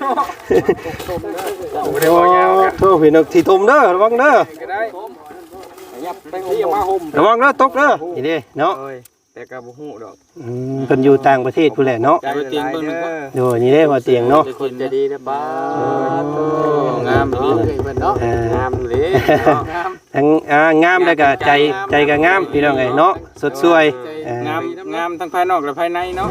บ่ได้บ่ยาวนะโอ้พี่น้องที่ทุ่มเด้อระวังเด้อมาหระวังเด้อตกเด้อนี่เด้เนาะแต่ก็บ่ฮู้ดอกอืมเพิ่นอยู่ต่างประเทศพุ่นแหละเนาะเตียงเบิ่งโดยนี่เด้ว่าเตียงเนาะคนจะดีนะบ้างามดีเพิ่นเนาะงามเลยงามทั้งอ่างามแล้วก็ใจใจก็งามพี่น้องเอ้ยเนาะสดสวยงามงามทั้งภายนอกและภายในเนาะ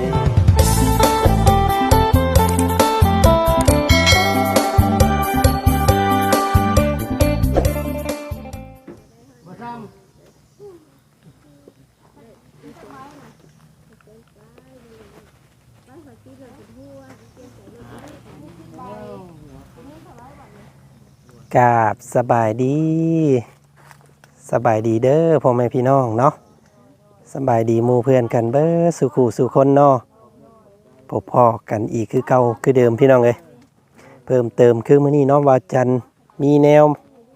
กาบสบายดี สบายดีเด้อพ่อแม่พี่น้องเนาะสบายดีมูเพื่อนกันเบ้อสู่ขู่สู่คนเนาะพบพ่อกันอีกคือเก่าคือเดิมพี่น้องเอ้ยเพิ่มเติมคือมื้อนี้เนาะวาจันมีแนว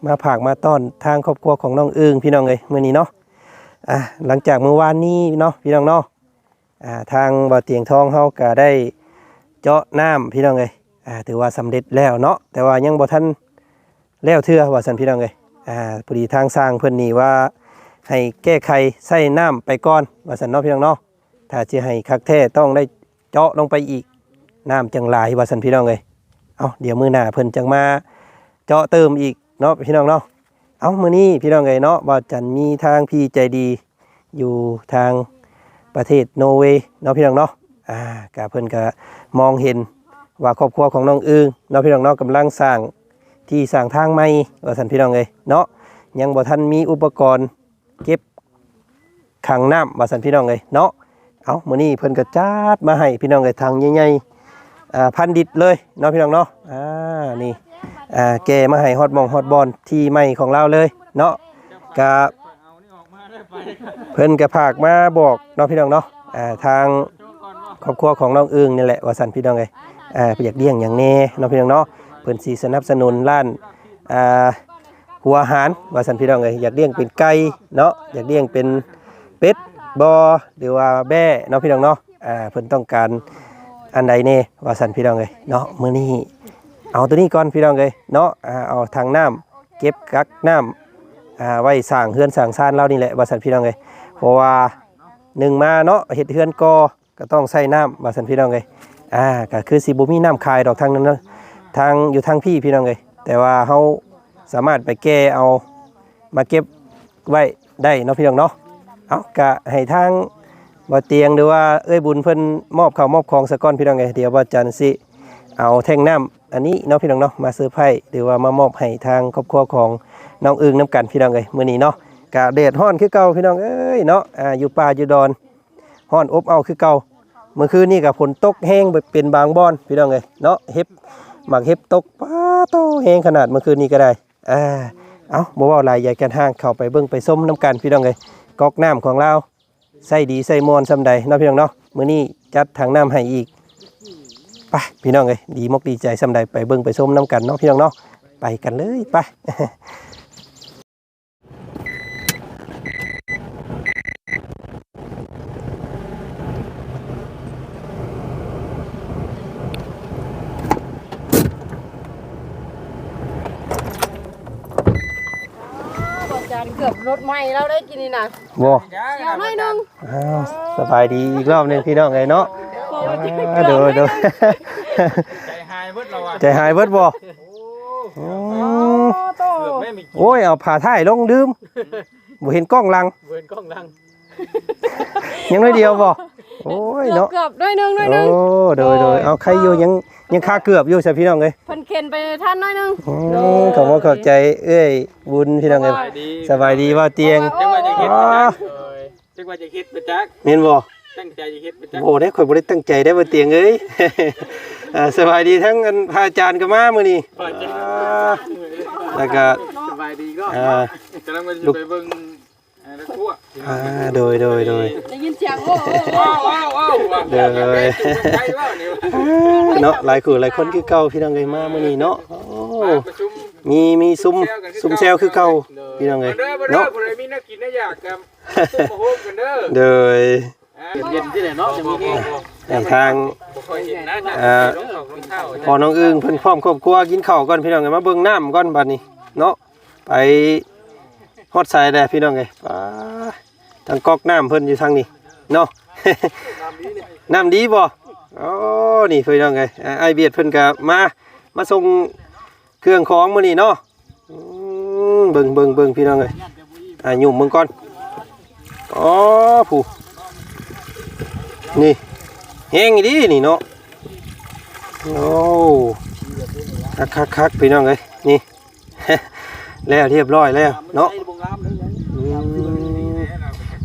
มาผากมาต้อนทางครอบครัวของน้องอึ้งพี่น้องเอ้ยมื้อนี้เนาะอะหลังจากเมื่อวานนี้เนาะพี่น้องเนาะอ่าทางบ่อเตียงทองเฮาก็ได้เจาะน้ำพี่น้องเอ้ยอ่าถือว่าสำเร็จแล้วเนาะแต่ว่ายังบ่ทัน แล้วเทื่อว่าสันพี่น้องเลยอ่าพอดีทางสร้างเพิ่อนนี่ว่า ให้แก้ไขใส่น้ำไปก่อนว่าสันเนาะพี่น้องเนาะถ้าจะให้คักแท้ต้องได้เจาะลงไปอีกน้ำจังหลายว่าสันพี่น้องเลยเอาเดี๋ยวมือหน้าเพิ่อนจังมาเจาะเติมอีกเนาะพี่น้องเนาะเอามือนี้พี่น้องเลยเนาะว่าจันมีทางพี่ใจดีอยู่ทางประเทศโนเวย์เนาะพี่น้องเนาะอ่ากะเพิ่นก็มองเห็นว่าครอบครัวของน้องอึงเนาะพี่น้องเนาะกำลังสร้าง ที่สร้างทางใหม่ว่าสันพี่น้องเลยเนาะยังบ่ทันมีอุปกรณ์เก็บขังน้ำว่าสันพี่น้องเลยเนาะเอามื้อนี้เพิ่นก็จัดมาให้พี่น้องเลยทางใหญ่ๆอ่าพันดิตเลยเนาะพี่น้องเนาะอ่านี่อ่าแกมาให้ฮอดมองฮอดบอลที่ใหม่ของเราเลยเนาะกะเพิ่นก็พากมาบอกเนาะพี่น้องเนาะอ่าทางครอบครัวของน้องอึ้งนี่แหละว่าสันพี่น้องเลยอ่าอยากเลี้ยงอย่างแน่เนาะพี่น้องเนาะ เพิ่นสิสนับสนุนร้านอ่าหัวอาหารว่าสันพี่น้องเอ้ยอยากเลี้ยงเป็นไก่เนาะอยากเลี้ยงเป็นเป็ดบอหรือว่าแบ่เนาะพี่น้องเนาะอ่าเพิ่นต้องการอันใดแน่ว่าสันพี่น้องเอ้ยเนาะมื้อนี้เอาตัวนี้ก่อนพี่น้องเอ้ยเนาะอ่าเอาทางน้ำเก็บกักน้ำอ่าไว้สร้างเฮือนสร้างซานเรานี่แหละว่าสันพี่น้องเอ้ยเพราะว่าหนึ่งมาเนาะเฮ็ดเฮือนกอก็ต้องใส่น้ำว่าสันพี่น้องเอ้ยอ่าก็คือสิบ่มีน้ำคายดอกทางนั้นเนาะ ทางอยู่ทางพี่พี่น้องเลยแต่ว่าเขาสามารถไปแก้เอามาเก็บไว้ได้เนาะพี่น้องเนาะเอากะให้ทางบ่เตียงหรือว่าเอ้ยบุญเพิ่นมอบข้าวมอบของสะก้อนพี่น้องไงเดี๋ยวบ่จันสิเอาแท่งน้ำอันนี้เนาะพี่น้องเนาะมาซอร์ไพรส์หรือว่ามามอบให้ทางครอบครัวของน้องอึงน้ำกันพี่น้องเลยมื้อนี้เนาะกะแดดฮ้อนคือเก่าพี่น้องเอ้ยเนาะอ่าอยู่ป่าอยู่ดอนฮ้อนอบเอาคือเก่าเมื่อคืนนี้ก็ฝนตกแห้งเป็นบางบอนพี่น้องเลยเนาะเฮ็บ หมักเห็บตกป้าโตแหงขนาดเมื่อคืนนี้ก็ได้อ่าเอาบ่ว่าลายใหญ่กันห้างเข้าไปเบิ่งไปส้มน้ำกันพี่น้องเลยก๊อกน้ำของเราใส่ดีใส่มวนสำใดนะพี่น้องเนาะมื้อนี้จัดถังน้ำให้อีกไปพี่น้องเลยดีมกดีใจสำใดไปเบิ่งไปส้มน้ำกันเนาะพี่น้องเนาะไปกันเลยไป อาจารย์เกือบรถไหม้แล้วได้กินนี่นะบ่เดี๋ยวหน่อยหนึงอ้าวสบายดีอีกรอบหนึงพี่น้องเลยเนาะอ่าโดยโดยใจหายเบิดเราอะใจหายเบิดบ่อืมโตเกือบไม่มีโอ้ยเอาผ่าท้ายลงดื่มบ่เห็นกล้องหลังเวินกล้องดังยังน้อยเดียวบ่ โอ้ยเกือบเนาะเกือบหน่อยหนึงหน่อยหโอ้นึงโดยโดยเอาใครอยู่ยังยังคาเกือบอยู่ใช่พี่น้องเอ้ยเพิ่นเข็นไปท่านหน่อยหนึงอืมขอบคุณขอบใจเอ้ยบุญพี่น้องเอ้ยสบายดีสบายดีว่าเตียง จังว่าจะคิดอ๋อจังว่าจะคิดไปจักเห็นบ่ตั้งใจจะคิดไปจักโอ้ได้ข่อยบ่ได้ตั้งใจได้ว่าเตียงเอ้ย อ่าสบายดีทั้งอันพระอาจารย์ก็มามื้อนี้ว่าจะอ่าแล้วก็สบายดีก็อ่ากำลังจะไปเบิ่งอ่ารถ ทั่วอ่าโดยโดยโดยได้ยินเสียงโอ้โหว้าวว้าวว้าวว้าวเด้อใจว่าเนี่ยเนาะหลายคู่หลายคนคือเก่าพี่น้องเอ้ยมามื้อนี้เนาะโอ้ประชุมมีมีซุ้มซุ้มแซวคือเก่าพี่น้องเอ้ยเด้อเด้อเนาะคนใดมีน่ากินน่าอยากกันตุ้มมาโฮมกันเด้อโดยเย็นที่ไหนเนาะจะมีให้ทางบ่ค่อยเห็นนะนะเอ่อลงเขาลงข้าวพอน้องอึ้งเพิ่นพร้อมครอบครัวกินข้าวก่อนพี่น้องเอ้ยมาเบิ่งน้ำก่อนบัดนี้เนาะไป ฮอดสายแด้พี่น้องเอ้ยป้าทางกอกน้ำเพิ่นอยู่ทางนี้เนาะ น้ำดีบ่อ๋อนี่พี่น้องเอ้ยอ่าไอเบียดเพิ่นก็มา มาส่งเครื่องของมื้อนี้เนาะอืมเบิ่งเบิ่งเบิ่งพี่น้องเอ้ยอ่ายุ่มมึงก่อนอ๋อผู้นี่แห้งอีดีนี่เนาะโอ้คักคักคักพี่น้องเอ้ยนี่ แล้วเรียบร้อยแล้วเนาะอืม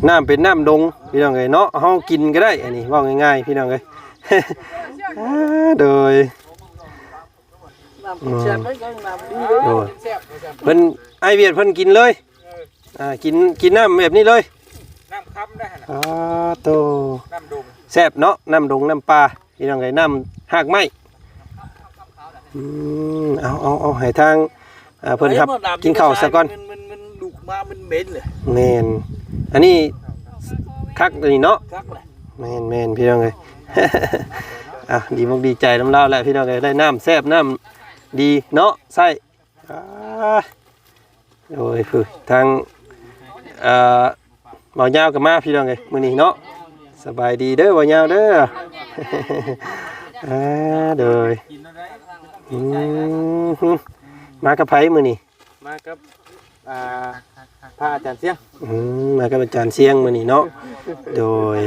น้ำเป็นน้ำดงพี่น้องเอ้ยเนาะเฮากินก็ได้อันนี้เว่าง่ายๆพี่น้องเอ้ยอ่าโดยอืมโดยเพิ่นไอเวียดเพิ่นกินเลยอ่ากินกินน้ำแบบนี้เลยน้ำค้ำได้หั่นน่ะอ่าโตน้ำดงแซ่บเนาะน้ำดงน้ำปลาพี่น้องไงน้ำหากไม้อืมเอาเอาเอาให้ทาง อ่าเพิ่นครับ กินข้าวซะก่อนมันมันมันดุมา มันเหม็นเลยแมนอันนี้คักอันนี้เนาะครับเลยแมนแมนพี่น้องเลยอะดีมากดีใจน้ำเล่าแหละพี่น้องเลยได้น้ำแซ่บน้ำดีเนาะใส่อ่าโอ้ยคือทางเอ่อหมอยาวกับมาพี่น้องเลยมื้อนี้เนาะสบายดีเด้อหมอยาวเด้ออ่าโดยกินอะไรอืมฮึ มากับไผมื้อนี้มากับอ่าพระอาจารย์เสียงอืมมากับอาจารย์เสียงมื้อนี้เนาะโดย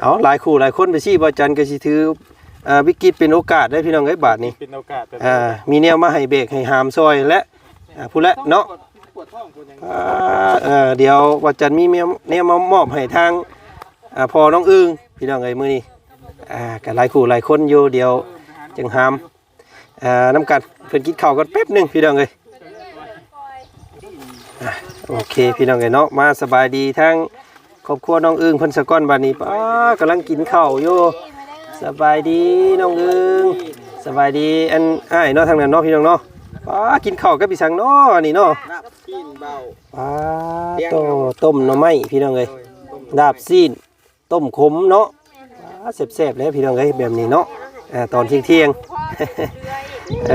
เอาหลายคู่หลายคนไปซี่บ่อาจารย์ก็สิถืออ่าวิกฤตเป็นโอกาสได้พี่น้องเอ้ยบาทนี้เป็นโอกาสแต่อ่ามีแนวมาให้เบรกให้หามซอยและอ่าผู้และเนาะปวดท้องปวดหยังอ่าเออเดี๋ยวว่าจันมีแนวแนวมามอบให้ทางอ่าพอน้องอึ้งพี่น้องเอ้ยมื้อนี้อ่าก็หลายคู่หลายคนอยู่เดี๋ยวจึงหาม อ่าน้ำกันเพิ่นกินข้าวกันแป๊บหนึ่งพี่น้องเอ้ยอะโอเคพี่น้องเอ้ยเนาะมาสบายดีทั้งครอบครัวน้องอึ้งเพิ่นสะก้อนบัดนี้ป้ากำลังกินข้าวอยู่สบายดีน้องอึ้งสบายดีอันอ้ายเนาะทางนั้นเนาะพี่น้องเนาะป้ากินข้าวกับพี่สังเนาะอันนี่เนาะน้ำกินเบาปลาโตต้มหน่อไม้พี่น้องเอ้ยดาบซีนต้มขมเนาะปลาแซ่บๆแล้วพี่น้องเอ้ยแบบนี้เนาะตอนเที่ยงเที่ยง เอ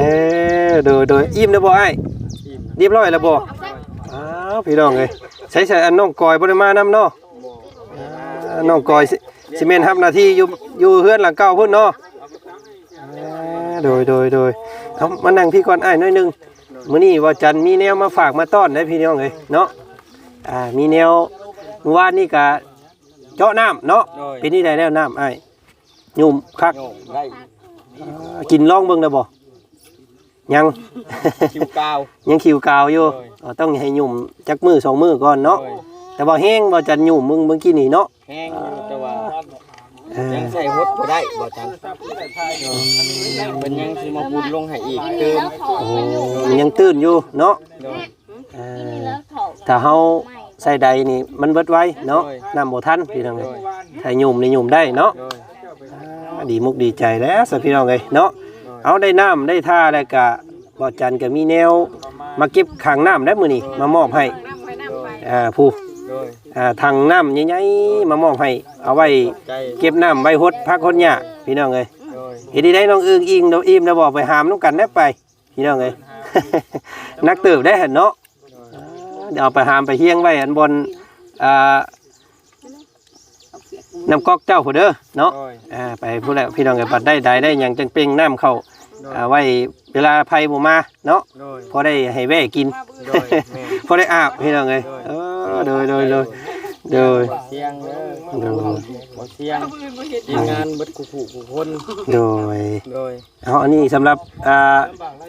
อโดยโดยอิ่มแล้วบ่ไอ้ายเรียบร้อยแล้วบ่อ้าวพี่น้องเอ้ยใช้ใช้อันน้องกอยบ่ได้มานํเนาะอ่าน้องกอยสิสิแม่นรับหน้าที่อยู่อยู่เฮือนหลังเก่าพุ่นเนาะอ่าโดยโดยโดยเอามานั่งพี่ก่อนอ้ายหน่อยหนึงมื้อนี้ว่าจันมีแนวมาฝากมาต้อนได้พี่น้องเอ้ยเนาะอ่ามีแนวเมื่อวานนี่ก็เจาะน้ำเนาะเป็นนี่ได้แล้วน้ำไอ้ายยุ่มคักโยงได้อ่ากินลองเบิ่งได้บ่ ยัง คิวกาว ยังคิวกาวอยู่อ่าต้องให้ยุ่มจักมือสองมือก่อนเนาะแต่ว่าแห้งบ่จันยุ่มมึงเมื่อกี้นี่เนาะแห้งอยู่แต่ว่าเออยังใส่ฮดบ่ได้บ่จังเป็นยังสิมาบุญลงให้อีกเติมโอ้มันยังตื่นอยู่เนาะโดย เออถ้าเฮาใส่ใดนี่มันเบิดไว้เนาะน้ำบ่ทันพี่น้องเอ้ยถ้ายุ่มนี่ยุ่มได้เนาะ โดย อ่าดีมุกดีใจแล้วสัพี่น้องเลยเนาะ เอาได้น้ำได้ท่าแล้วก็บ่จันก็มีแนว มาเก็บขังน้ำได้มือนี่มามอบให้น้ำไปน้ำไปอ่าผู้โดยอ่าทางน้ำใหญ่ๆมามอบให้เอาไว้ใจเก็บน้ำไว้หดพักหดหญ้าพี่น้องเลยโดยเฮ็ดได้น้องอึ้งอิงเดาอิ่มเดาบอกไปหามน้ำกันได้ไปพี่น้องเลยนักเติบได้เห็นเนาะอ่าเดี๋ยวเอาไปหามไปเฮียงไว้อันบนอ่า น้ำก๊อกเจ้าผู้เด้อเนาะโดยอ่าไปผู้แหละพี่น้องกันปัดได้ได้ได้หยังจังเป่งน้ำเข้าอ่าไว้เวลาภัยบ่มาเนาะโดยพอได้ให้แว่กินโดยแม่พอได้อาบพี่น้องเลยเออโดยโดยโดยโดยบ่เสียงเด้อโดยบ่เสียงทีมงานเบิดคู่ผู้ผู้คนโดยโดยเอาอันนี้สำหรับอ่า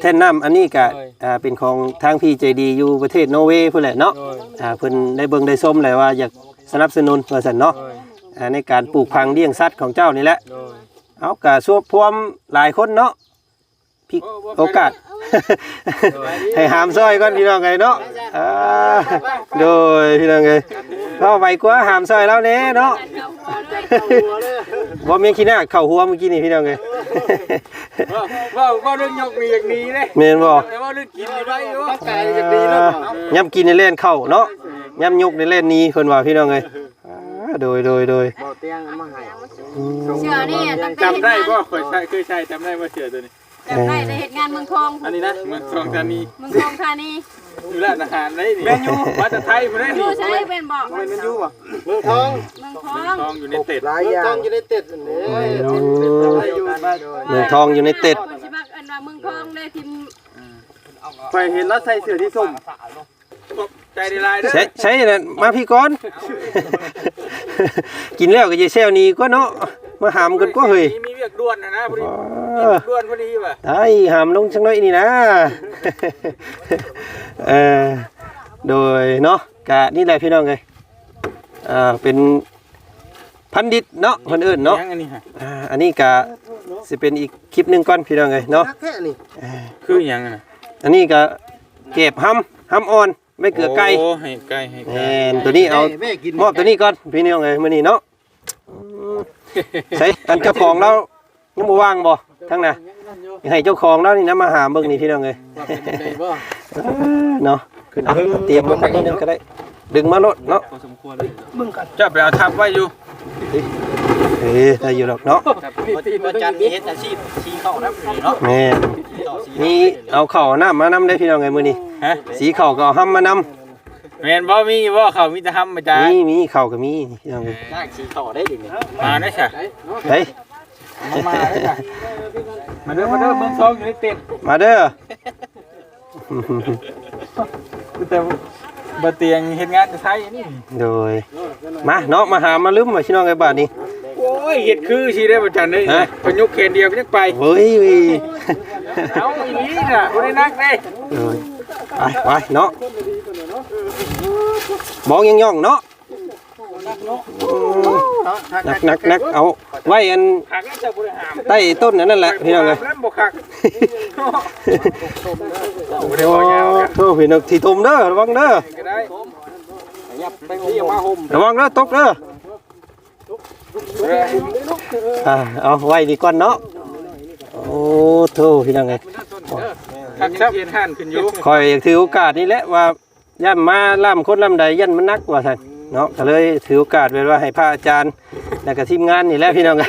แท่นน้ำอันนี้ก็อ่าเป็นของทางพี่ใจดีอยู่ประเทศนอร์เวย์พุ่นแหละเนาะโดยอ่าเพิ่นได้เบิ่งได้ส้มเลยว่าอยากสนับสนุนว่าซั่นเนาะโดย อ่าในการปลูกพังเลี้ยงสัตว์ของเจ้านี่แหละ โดยเอากะสวบพวมหลายคนเนาะพี่โอกาส ให้หามซอยก่อนพี่น้องไงเนาะอ่าโดยพี่น้องไงเข้าไปกว่าหามซอยแล้วเน่เนาะบ่มีขี้หน้าเข้าหัวเมื่อกี้นี่พี่น้องไงว่าว่าเรื่องยกมีอย่างนี้เลยเมนบ่แต่ว่าเรื่องกินนี่ได้ว่าร่างกายอย่างดีแล้วย่ำกินในเล่นเข้าเนาะย่ำยุกในเล่นนี้เพิ่นว่าพี่น้องไงอ่า โดยโดยโดยบ่เตียงเอามาให้อืมเชื่อนี่ตั้งแต่จำได้บ่เคยใช้เคยใช้จำได้ว่าเสือตัวนี้ จำได้แต่เหตุงานเมืองทองอันนี้นะเมืองทองธานีเมืองทองธานีอยู่ร้านอาหารได้นี่แม่ยูมาจากไทยมาได้ดูนี่ใช้เป็นบอกมันมันอยู่บ่เมืองทองเมืองทเมือองงทองอยู่ในเต็ดหลายอย่างเมืองทองอยู่ในเต็ดอันนี้ได้อยู่บ้านเมืองทองอยู่ในเต็ดคนสิบักอันว่าเมืองทองได้ทีมไปเห็นแล้วใส่เสื้อที่ส้ม ใจดีลายเด้อใช่ใช่นั่นมาพี่ก่อน กินแล้วก็จะแซวนี้ก็เนาะมาหามกันก็เฮ้ยมีเวียกด่วนนะนะพอดีเออด่วนพอดีว่ะไอ้หามลงสักหน่อยนี่นะเออโดยเนาะกะนี่แหละพี่น้องเลยอ่าเป็นพันดิตเนาะคนอื่นเนาะยังอันนี้ฮะอ่าอันนี้กะสิเป็นอีกคลิปหนึ่งก่อนพี่น้องเลยเนาะ นักแท้นี่คือหยังอะอันนี้กะเก็บห้ำห้ำอ่อน ไม่เกลือไก่โอ้ให้ไก่ให้แมไก่นตัวนี้เอาแม่กินมอบตัวนี้ก่อนพี่น้องเลยมื้อนี้เนาะอืมใช่อันเจ้าของเรายังบ่ว่างบ่ทั้งน่ะให้เจ้าของเรานี่นะมาหาเบิ่งนี่พี่น้องเลยได้บ่เออเนาะเอาเตรียมมานิดนึงก็ได้ ดึงมาโลดเนาะพอสมควรเลยเจ้าไปเอาทับไว้อยู่เอ้ยได้อยู่หรอกเนาะอาจารย์มีเฮ็ดอาชีพชี้เข้าน้ำเนาะแม่นนี่เอาเข่าวน้ำมานำได้พี่น้องไงมื้อนี้ ฮะสีเข่าวก็เอาห้ำมานแม่นบ่มีบ่เขามีแต่ทำมาจ้าำมีมีเข่าวก็มีพี่น้องเอ้ยได้ชี้ต่อได้ดิมาได้ใช่เฮ้ยมาได้จ้ะมาเด้อมาเด้อเมืองทองอยู่ในเต็ดมาเด้อ แต่บ่เตียงเฮ็ดงานจะใช้อันนี้โดยมาเนาะมาหามาลืมมาพี่น้องไอ้บาดนี้โอ้ยเฮ็ดคือสิได้บ่จันได้ฮะ พยุกแขนเดียวก็ยังไป เฮ้ยเอาอีนี้น่ะบ่ได้นักเด้โดยไปไปเนาะมองยังย่องๆเนาะนักนักนักเอาไว้อันคักแล้วจะบ่ได้หามใต้ต้นนั่นแหละพี่น้องเลยบ่คักบ่ได้โอ้บ่ยาวโหพี่น้องที่ตุ่มเด้อระวังเด้อก็ได้ยับไปที่มาห่มระวังเด้อตกเด้อ อ่าเอาไว้ดีก่อนเนาะโอ้โธ่พี่น้องไงคักครับเฮ็ดห่านขึ้นอยู่คอยอยากถือโอกาสนี้แหละว่าย่านมาล่ำคนล่ำใดยันมันนักกว่าท่านเนาะก็เลยถือโอกาสไว้ว่าให้พระอาจารย์แล้วก็ทีมงานนี่แหละพี่น้องไง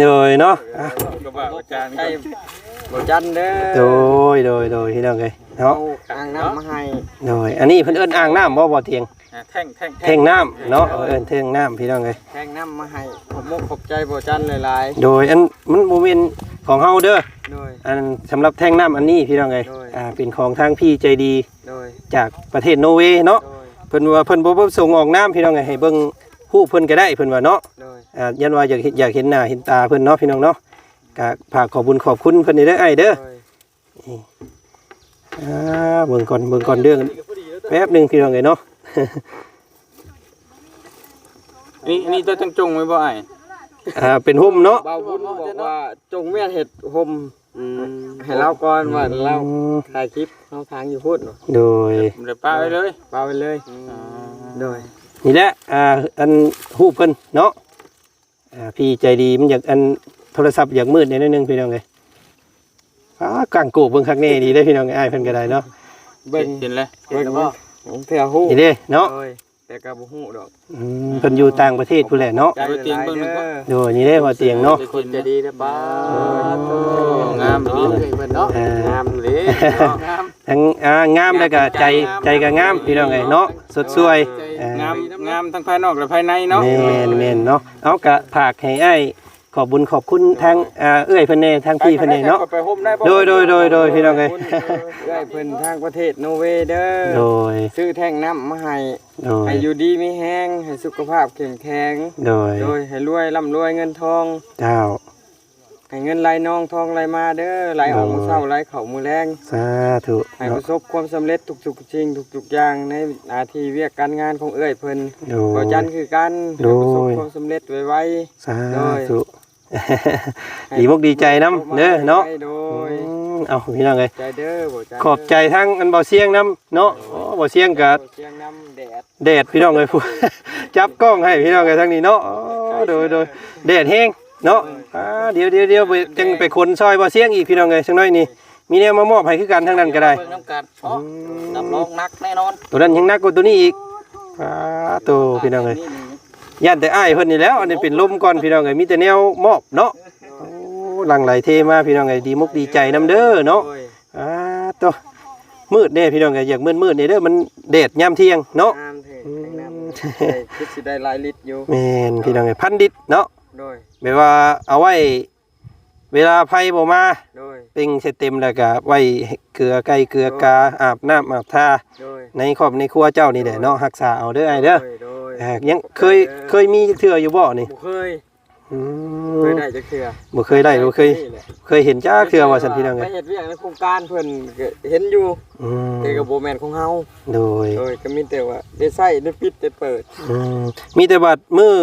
เลยเนาะอะก็ว่าอาจารย์ใช่บ่จันเด้โดอยโดยโดยพี่น้องไงเอาเนาะอ่างน้ำมาให้โดยอันนี้เพิ่นเอิ้นอ่างน้ำบ่บ่เตียง แท่งแท่งเท่งน้ำเนาะเอิ้นเท่งน้ำพี่น้องไงแทงน้ำมาให้ขอบมกขอบใจบ่จันหลายโดยอันมันโมเมนของเฮาเด้อๆโดย อันสำหรับแท่งน้ำอันนี้พี่น้องไงโดย อ่าเป็นของทางพี่ใจดีโดยจากประเทศโนอร์เวย์เนาะโดยเพิ่นว่าเพิ่นบ่บ่ส่งออกน้ำพี่น้องไงให้เบิ่งผู้เพิ่นก็ได้เพิ่นว่าเนาะ โดยอ่ายันว่าอยากเห็นอยากเห็นหน้าเห็นตาเพิ่นเนาะพี่น้องเนาะก็ฝากขอบคุญขอบคุณเพิ่นนี่เด้อไอ้เด้อโดยอ่าเบิ่งก่อนเบิ่งก่อนเรื่องแป๊บหนึงพี่น้องไงเนาะ นี่นี่ตัวจงๆไว้บ่ไอ้อ่าเป็นหุ่มเนาะเบาบุญบอกว่าจงเมียนเห็ดห่มให้เราก่อนว่าเราอืมถ่ายคลิปเราทางอยู่พูดโดยเดี๋ยวป้าไว้เลยเบาไปเลยโดยนี่แหละอ่าอันฮูปเพิ่นเนาะอ่าพี่ใจดีมันอยากอันโทรศัพท์อยากมืดนิดนึงพี่น้องไงอ้ากางโกบเบิ่งคักแน่ดีได้อพี่น้องไอ้ายเพิ่นก็ได้เนาะเบิ่งเห็นเลยเบิ่งบ่ เถื่อฮู้นี่เด้เนาะโดยแต่ก็บ่ฮู้ดอกอืมเพิ่นอยู่ต่างประเทศพุ่นแหละเนาะใจเตียงเบิ่งเด้อโดยนี่เด้พอเตียงเนาะคนจะดีนะป้างามดีเพิ่นเนาะอ่างามเลยทั้งอ่างามแล้วก็ใจใจก็งามพี่น้องไงเนาะสดสวยอ่างามงามทั้งภายนอกและภายในเนาะ แม่นแม่นเนาะเอากะผากให้อ้าย ขอบบุญขอบคุณทางอ่าเอื้อยเพิ่นแน่ทางพี่เพิ่นแน่เนาะ ไปห่มได้บ่โดยโดยโดยโดยพี่น้องไงได้เพิ่นทางประเทศโนเวย์เด้โดอ ย ซื้อแท่งน้ำมาให้โดย ให้อยู่ดีมีแห้งให้สุขภาพแข็งแข็ง โดย โดยให้รวยร่ำรวยเงินทอง เจ้า ให้เงินไหลนองทองไหลมาเด้อไหลออกมือเช้าไหลเข้ามือแรง สาธุให้ปเนาะระสบความสำเร็จทุกๆสิ่งทุกๆอย่างในหน้าที่เวียกการงานของเอ้อยเพิ่นโดบ่ย จันคือกันโดยให้ประสบความสำเร็จไว สาโดยธุ ดีมกดีใจน้ๆำเด้อเนาะโดยอืมเอาพี่น้องไงใจเด้อบ่จันขอบใจทั้งอันเบาเสียงน้ำเนาะโอ้เบาเสียงกับเสียงน้ำแดดแดดพี่น้องเลยผู้จับกล้องให้พี่น้องไงทั้งนี้เนาะอ๋อโดยโดยแดดแห้งเนาะอ่าเดี๋ยวเดี๋ยวเดี๋ยวไปจังไปคนซอยเบาเสียงอีกพี่น้องไงสักหน้อยนี่มีแนวมามอบให้คือกันทั้งนั้นก็ได้เบิ่งน้ำกัดเนาะรับรองนักแน่นอนตัวนั้นยังหนักกว่าตัวนี้อีกอ่าโตพี่น้องเอ้ย ย่านแต่อ้ายเพิ่นนี่แหล้ว อันนี้เป็นลมก่อนพี่น้องเอ้ยมีแต่แนวมอบเนาะโอ้หลังไหลเทมาพี่น้องเอ้ยดีมุกดีใจนํเด้อเนาะโดยอ่าโตมืดเด้พี่น้องเอ้ยอยากมืดๆนี่เด้อมันแดดยามเที่ยงเนาะงามเถิดแข็งน้ำได้คิดสิได้หลายลิตรอยู่แม่นพี่น้องเอ้ยพันดิตเนาะโดยแบบว่าเอาไว้เวลาไผบ่มาโดยเป่งเสร็จเต็มแล้วก็ไว้เกลือไก่เกลือกาอาบน้ำอาบท่าโดยในครอบในครัวเจ้านี่แหละเนาะรักษาเอาเด้อไอ้เด้อโดยโดยเอ่อยังเคยเคยมีเทื่ออยู่บ่นี่บ่เคยอืเคยมได้จักเทื่อบ่เคยได้บ่เคย นี่แหละเคยเห็นจ้าเทื่อว่าซั่นพี่น้องไปเอ้ยเฮ็ดเวียกในโครงการเพิ่นก็เห็นอยู่อืมแต่ก็บ่แม่นของเฮาโดยโดยก็มีแต่ว่าได้ใช้ได้ปิดได้เปิดอืมมีแต่บัดมือ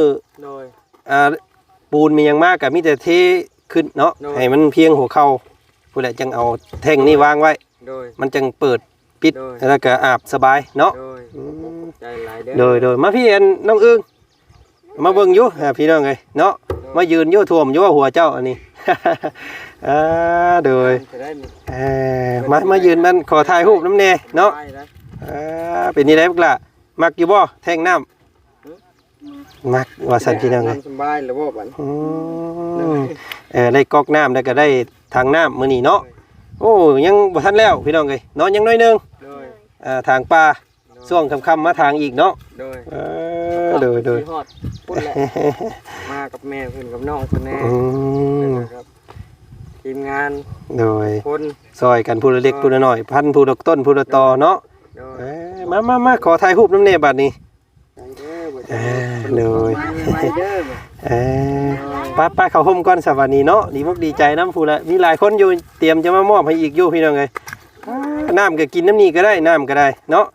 โดย อ่าปูนมีหยังมากก็มีแต่เทขึ้นเนาะโดย ให้มันเพียงหัวเข่าผู้ใดจังเอาแท่งนี้วางไว้ โดยมันจังเปิด ปิดโดย แล้วก็อาบสบายเนาะโดยอืมใจหลายเด้อโดยโดยมาพี่อันน้องอึ้งมาเบิ่งอยู่อ่าพี่น้องเอ้ยเนาะมายืนอยู่ท่วมอยู่ว่าหัวเจ้าอันนี้ อ่าโดยจะได้นี่เอ่อมามายืนมันขอถ่ายรูปน้ำแน่เนาะ ไปนะอ่าเป็นนี่ได้บักล่ะมักอยู่บ่แท่งน้ำมักว่าสันพี่น้องเอ้ยสบายแล้วบ่บัดอืมเออได้ก๊อกน้ำแล้วก็ได้ทางน้ำมื้อนี้เนาะโอ้ยังบ่ทันแล้วพี่น้องเอ้ยเนาะยังน้อยหนึงโดย อ่าทางป่าช่วงค่ำๆมาทางอีกเนาะโดยเออโดยโดยสิฮอดพุ่นแหละ มากับแม่เพิ่นกับน้องเพิ่นแน่อืมนะครับทีมงานโดยคนซอยกันผู้ละเล็กผู้ละน้อย พันผู้ละต้นผู้ละตอเนาะโดยเอ้ยมามามาขอถ่ายรูปน้ำเนบัดนี้ ไปเด้อบ่เออโดย ไปเด้อบ่เออป้าป้าเขาห่มก่อนสวัสดีเนาะดีมากดีใจน้ำผู้ละมีหลายคนอยู่เตรียมจะมามอบให้อีกอยู่พี่น้องไง น้ำก็กินน้ำนี่ก็ได้น้ำก็ได้เนาะ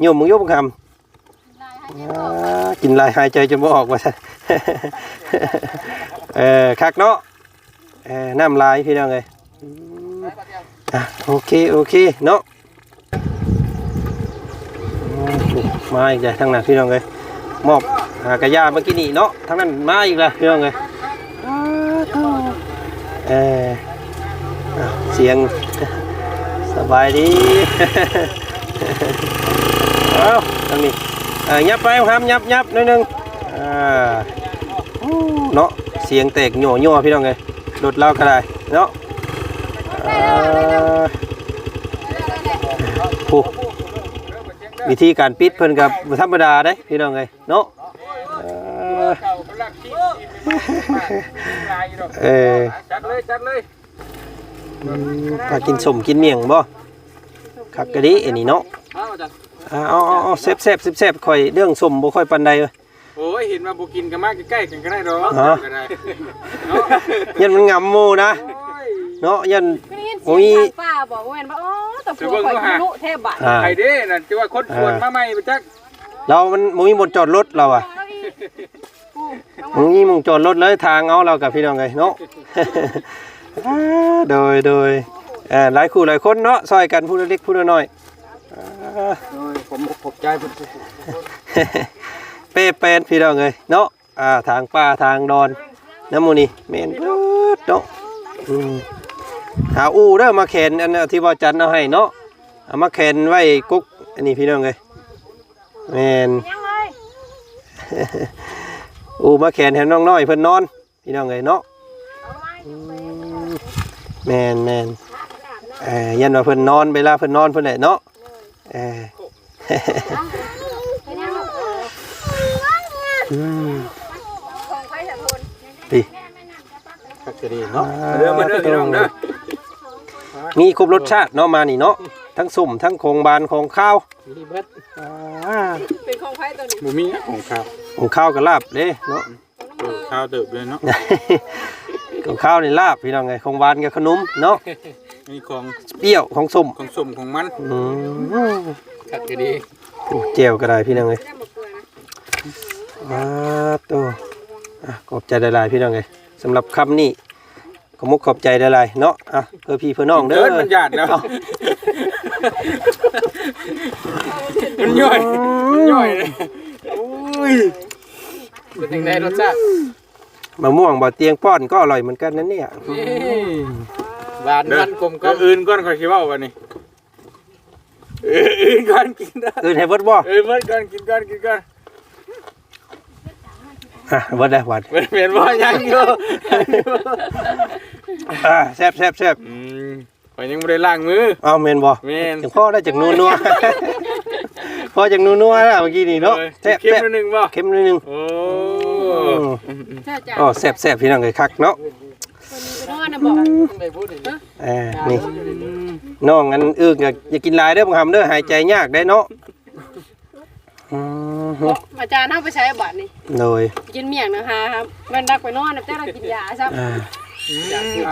โยมมึงโยมคำอ่ากินหลายหายใจจะบ่ออกว่าซะเออคักเนาะเออน้ำลายพี่น้องเลยอืมอะโอเคโอเคเนาะอืมมาอีกแล้วทั้งนั้นพี่น้องเลยมอบหากระยาเมื่อกี้นี่เนาะทั้งนั้นมาอีกแล้วพี่น้องเลยเอออะเสียง สบายดีเอาทางนี้เอ่อยับไปครับยับยับนิดนึงอ่าอู้เนาะเสียงแตกโหน่โพี่น้องเลยรถเล่าก็ได้เนาะอ่าโอ้วิธีการปิดเพิ่นกับธรรมดาเด้พี่น้องเลยเนาะเอ่อ เออจัดเลยจัดเลยอืมถ้ากินสมกินเมี่ยงบ่คักกะดิอันนี้เนาะเอาอาจารย์อ่าเอาเอาเอาเซฟเซฟเซฟเซฟค่อยเรื่องสมบ่ค่อยปานใดเว้ยโอ้ยเห็นว่าบ่กินกันมากใกล้ๆกันก็ได้ดอกฮะก็ได้เนาะยันมันงำหมู่นะโอ้ยเนาะยันก็ได้ยินโอ้เสียยงทางป้าบอกว่าแม่นว่าอ๋อแต่ผัวข่อยขี้นุเทพบาทอ่าไผเด้นั่นจะว่าคนชวนมาใหม่ไปจักเรามันบ่มีหมดจอดรถเราอะบ่มีหมงจอดรถเลยทางเอาเรากับพี่น้องไงเนาะ อ่าโดยโดยเอ่อหลายคู่หลายคนเนาะซอยกันผู้ละเล็กผู้ละน้อยอ่าโอ้ยผมขอบใจเพิ่นเป้เป็นพี่น้องเลยเนาะอ่าทางป่าทางดอนน้ำหมูนี่แม่นเบิดเนาะอืมหาอูเด้อมาแขวนอันน่ะที่ว่าจันเอาให้เนาะเอามาแขวนไว้กุ๊กอันนี้พี่น้องเลยแม่นยังเลยอูมาแขวนให้น้องน้อยเพิ่นนอนพี่น้องเลยเนาะอืม แม่นแม่นเอ่อยันว่าเพิ่นนอนเวลาเพิ่นนอนเพิ่นแหละเนาะเออเป็นยังลูกอืมของใครจะทนดิคักจะดีเนาะเด้อมาเด้อพี่น้องเด้อมีครบรสชาติเนาะมานี่เนาะทั้งสุ่มทั้งโครงบานของข้าวมีเบิดเป็นของใครตัวนี้บ่มีนะของข้าวของข้าวกับลาบเด้เนาะเออข้าวเติบเลยเนาะ ของข้าวนี่ลาบพี่น้องไงของหวานกับขนมเนาะมีของเปรี้ยวของส้มของสมของมันอืมคักจะดีเจียวก็ได้พี่น้องไงได้หมดเกลือนะมาตัวอะขอบใจหลายๆพี่น้องไงสำหรับคำนี้ขอมุกขอบใจหลายๆเนาะอะเพื่อพี่เพื่อน้องเด้เดิอนมันหยาดแล้วมันย่อยมันย่อยเลยโอ้ยเป็นยังไงรสชาติ มะม่วงบ่เตียงป้อนก็อร่อยเหมือนกันนั่นเนี่ยหวานมันกลมก็อื่นก่อนค่อยสิเว้าวันนี้เอออื่นก่อนกินได้อื่นให้เบิดบ่เออเมื่อก่อนกินก่อนกินก่อนอะเบิดได้หวานเหมือนเหมือนว่ายังอยู่อ่าแซ่บแซ่บแซ่บอืมข่อยยังไม่ได้ล้างมือเอาแม่นบ่แม่นจังพ่อได้จากนัวนัวๆพ่อจากนัวนัวๆแล้วเมื่อกี้นี่เนาะออแซ่บเข้มแซ่บนิดนึงบ่เข้มนิดนึงโอ้ใช่จ้ะ อ๋อแซ่บแซ่บพี่น้องเลยคักเนาะนอนน่ะบอกเอ่านี่น้องอันอึ้งอย่าอย่ากินหลายเด้อบังคำเด้อหายใจยากได้เนาะอืมอาจารย์เอาไปใช้บัตรนี่โดยกินเมี่ยงนะคะครับมันดักไปนอนนะแต่เรากินยาซะอ่า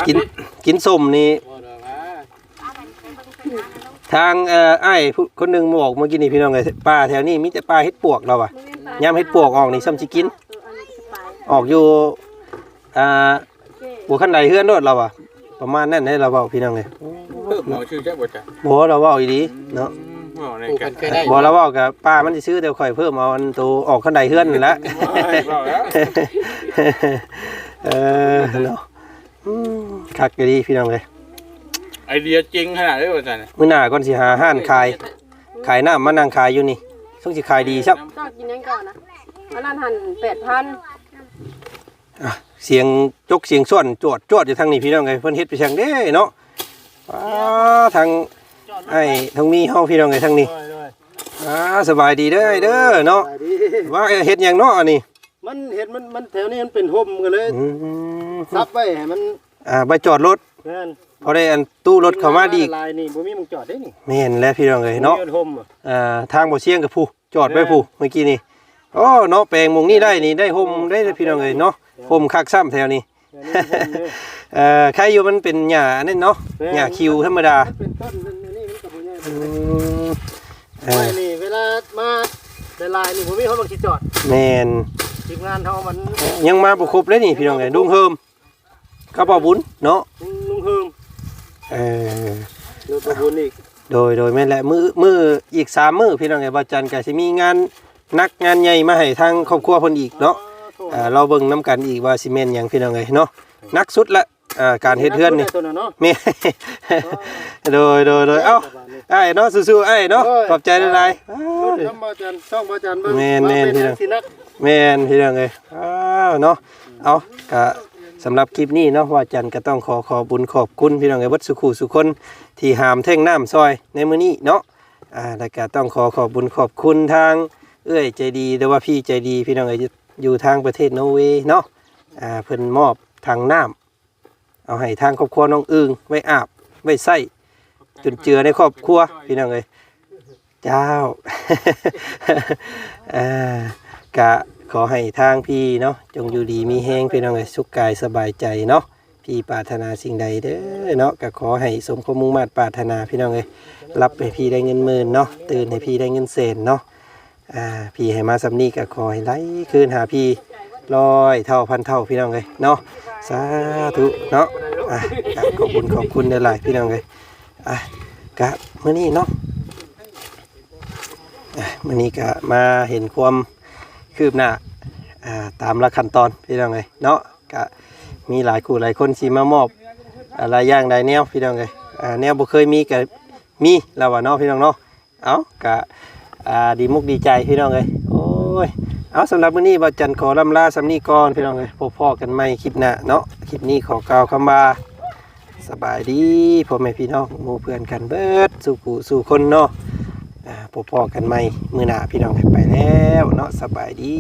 กินกินส้มนี่ทางเอ่อไอ้ายผู้คนหนึงมาบอกเมื่อกี้นี่พี่น้องเลยป้าแถวนี้มีแต่ปลาเฮ็ดปวกเราอะยามเฮ็ดปวกออกนี่ซ้ำสิกิน ออกอยู่อ่าบัวขันใดเฮือนโดดเราอะประมาณนั้นให้เราเว้าพี่น้องเลยเพิ่มหมอชื่อแจ๊บบ่จ้ะบ่เราเว้าอีดีเนาะหมอในกันเคยได้บ่เราเว้ากับป้ามันสิซื้อแต่ข่อยเพิ่มเอาอันตัวออกขันใดเฮือนนั่นแหละบอกแล้วเออเนาะอืมคักก็ดีพี่น้องเลยไอเดียจริงขนาดนี้บ่จ้ะเนี่ยมื้อหน้าก่อนสิหาห้านขาย ขายน้ำมานั่งขายอยู่นี่ต้องสิขายดีครับต้องกินยังก่อนนะอันนั้นหันแปดพัน อะเสียงจกเสียงส่วนจวดจวดอยู่ทางนี้พี่น้องไงเพิ่นเฮ็ดไปเชียงเด้เนาะอ้าทางไอ้ทางมีเฮาพี่น้องไงทางนี้อ่าสบายดีเด้อไอ้เด้อเนาะว่าเฮ็ดหยังเนาะอันนี้ มันเห็นมันมันแถวนี้มันเป็นห่มกันเลยอืมซับไว้ให้มันอ่าไปจอดรถแม่นพอได้อันตู้รถเข้ามาดีอีกลายนี่บ่มีมึงจอดได้นี่แม่นแล้วพี่น้องเอ้ยเนาะมีห่มอะอ่าทางบ่เชียงกับผู้จอดไว้ผู้เมื่อกี้นี่โอ้เนาะแปลงหมงนี้ได้นี่ได้ห่มได้พี่น้องเอ้ยเนาะ ห่มคักซ้ำแถวนี้แถวนี้ห่มเลยเอ่อใครอยู่มันเป็นหญ้าอันนั่นเนาะหญ้าคิวธรรมดามันเป็นต้นมันอันนี่มันก็บ่ใหญ่อืมเอไว้อนี่เวลามาได้ลายนี่บ่มีเขาบังสิจอดแม่นทีมงานเฮามันยังมาบ่ครบเลยนี่พี่น้องเอ้ยดุงเฮิมกระเป๋าบุญเนาะลุงเฮิมเออรถประบุญอีกโดยโดยแม่นแหละมือมืออีก3มื้อพี่น้องเอ้ยบ่จันทร์ก็สิมีงานนักงานใหญ่มาให้ทางครอบครัวเพิ่นอีกเนาะ อ่าเราเบิ่งนํกันอีกว่าสิแม่นหยังพี่น้องเอ้ยเนาะนักสุดละอ่าการเฮ็ดเฮือนนี่ตัวนั้นเนาะแม่ โดยโดยโดยเอ้าไอ้เนาะสู้ๆไอ้เนาะขอบใจหลายๆอ้าวรถน้ำบ่จันช่องบ่จันเบิ่งแม่นแม่นว่าพี่เป็น้องสินักแม่นพี่น้องเอ้ยอ้าวเนาะเอากะสำหรับคลิปนี้เนาะว่าจันก็ต้องขอขอบุญขอบคุณพี่น้องเอ้ยวัดสุขุสุคนที่หามแท่งน้ำซอยในมื้อนี้เนาะอ่าแล้วก็ต้องขอขอบบุญขอบคุณทางเอ้ยใจดีหรือว่าพี่ใจดีพี่น้องเอ้ย อยู่ทางประเทศนอร์เวย์เนาะอ่าเพิ่นมอบทางน้ำเอาให้ทางครอบครัวน้องอึงไว้อาบไว้ใส่จนเจือในครอบครัวพี่น้องเอ้ยเจ้าอ่ากะขอให้ทางพี่เนาะจงอยู่ดีมีแห้งพี่น้องเอ้ยสุขกายสบายใจเนาะพี่ปรารถนาสิ่งใดเด้อเนาะก็ขอให้สมความมุ่งมั่นปรารถนาพี่น้องเอ้ยรับให้พี่ได้เงินหมื่นเนาะตื่นให้พี่ได้เงินแสนเนาะ อ่าพี่ให้มาสำนีก็ขอให้ไหลคืนหาพี่ร้อยเท่าพันเท่าพี่น้องเอ้ยเนาะสาธุเนาะอะขอบคุณขอบคุณหลายพี่น้องเอ้ยอะกะมื้อนี้เนาะอะวันนี้ก็มาเห็นความคืบหน้าอ่าตามละขั้นตอนพี่น้องเลยเนาะก็มีหลายคู่หลายคนที่มามอบอะไรย่างใดแนวพี่น้องเลยอ่าแนวบ่เคยมีก็มีแล้วว่าเนาะพี่น้องเนาะเอาก็ อ่าดีมุกดีใจพี่น้องเลยโอ้ยเอาสำหรับมื้อนี้บ่จันขอลำลาสำนีก่อนพี่น้องเลยพบพ่อกันใหม่คลิปหน้าเนาะคลิปนี้ขอกล่าวคำว่าสบายดีพ่อแม่พี่น้องหมู่เพื่อนกันเบิดสู่ผู้สู่คนเนาะอ่าพบพ่อกันใหม่มือหน้าพี่น้องไปแล้วเนาะสบายดี